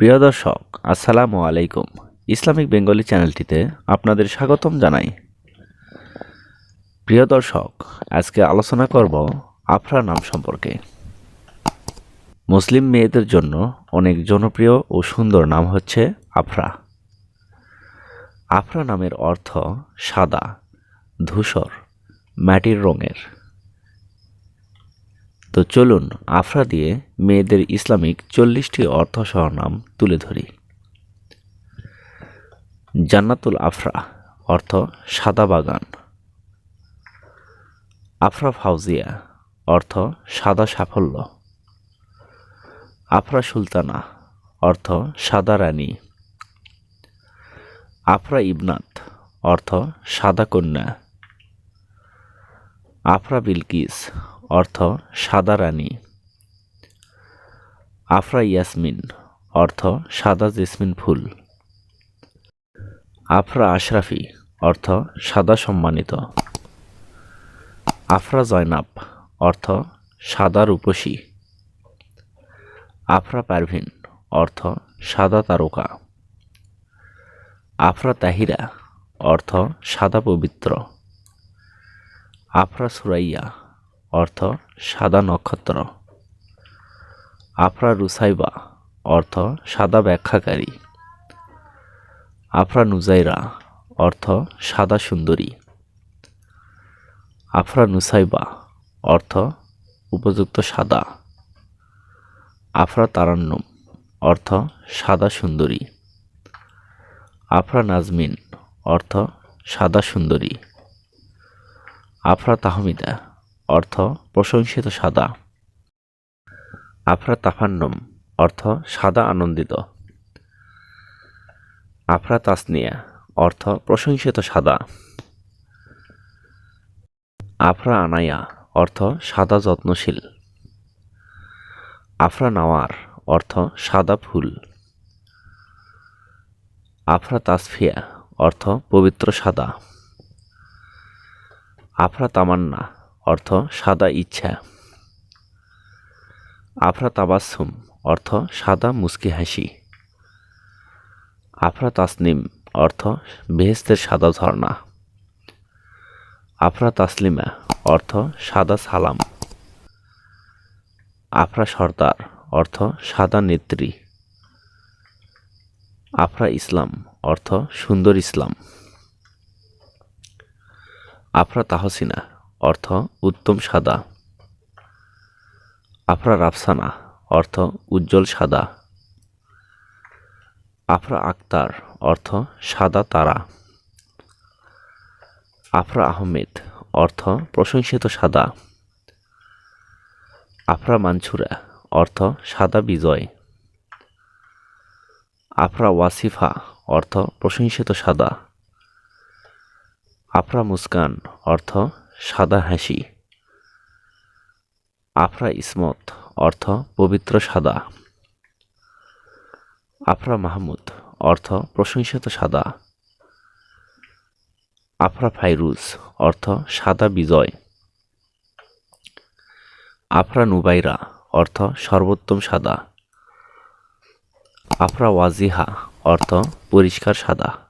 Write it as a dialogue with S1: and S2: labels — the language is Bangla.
S1: প্রিয় দর্শক, আসসালামু আলাইকুম। ইসলামিক বেঙ্গলি চ্যানেলটিতে আপনাদের স্বাগতম জানাই। প্রিয় দর্শক, আজকে আলোচনা করব আফরা নাম সম্পর্কে। মুসলিম মেয়েদের জন্য অনেক জনপ্রিয় ও সুন্দর নাম হচ্ছে আফরা। আফরা নামের অর্থ সাদা, ধূসর, মাটির রঙের। তো চলুন আফরা দিয়ে মেয়েদের ইসলামিক চল্লিশটি অর্থসহ নাম তুলে ধরি। জান্নাতুল আফরা, অর্থ সাদা বাগান। আফরা ফাউজিয়া, অর্থ সাদা সাফল্য। আফরা সুলতানা, অর্থ সাদা রানী। আফরা ইবনাত, অর্থ সাদা কন্যা। আফরা বিলকিস অর্থ সাদা রানী। আফরা ইয়াসমিন, অর্থ সাদা জেসমিন ফুল। আফরা আশরাফি, অর্থ সাদা সম্মানিত। আফরা জয়নাব, অর্থ সাদা রূপসী। আফরা পারভিন, অর্থ সাদা তারকা। আফরা তাহিরা, অর্থ সাদা পবিত্র। আফরা সুরাইয়া অর্থ সাদা নক্ষত্র। আফরা রুসাইবা, অর্থ সাদা ব্যাখ্যাকারী। আফরা নুজাইরা, অর্থ সাদা সুন্দরী। আফরা নুসাইবা, অর্থ উপযুক্ত সাদা। আফরা তারান্নুম, অর্থ সাদা সুন্দরী। আফরা নাজমিন, অর্থ সাদা সুন্দরী। আফরা তাহমিদা অর্থ প্রশংসিত সাদা। আফরা তাফান্নম অর্থ সাদা আনন্দিত। আফরা তাসনিয়া অর্থ প্রশংসিত সাদা। আফরা আনায়া অর্থ সাদা যত্নশীল। আফরা নাওয়ার অর্থ সাদা ফুল। আফরা তাসফিয়া অর্থ পবিত্র সাদা। আফরা তামান্না অর্থ সাদা ইচ্ছা। আফরা তাবাসুম অর্থ সাদা মুস্কি হাসি। আফরা তাসনিম অর্থ বেহেস্তের সাদা ঝর্ণা। আফরা তাসলিমা অর্থ সাদা সালাম। আফরা সর্দার অর্থ সাদা নেত্রী। আফরা ইসলাম অর্থ সুন্দর ইসলাম। আফরা তাহসিনা অর্থ উত্তম সাদা। আফরা রাফসানা, অর্থ উজ্জ্বল সাদা। আফরা আক্তার, অর্থ সাদা তারা। আফরা আহমেদ, অর্থ প্রশংসিত সাদা। আফরা মানছুরা, অর্থ সাদা বিজয়। আফরা ওয়াসিফা, অর্থ প্রশংসিত সাদা। আফরা মুস্কান, অর্থ সাদা হাসি। আফরা ইসমত, অর্থ পবিত্র সাদা। আফরা মাহমুদ, অর্থ প্রশংসিত সাদা। আফরা ফাইরুজ, অর্থ সাদা বিজয়। আফরা নুবাইরা, অর্থ সর্বোত্তম সাদা। আফরা ওয়াজিহা, অর্থ পরিষ্কার সাদা।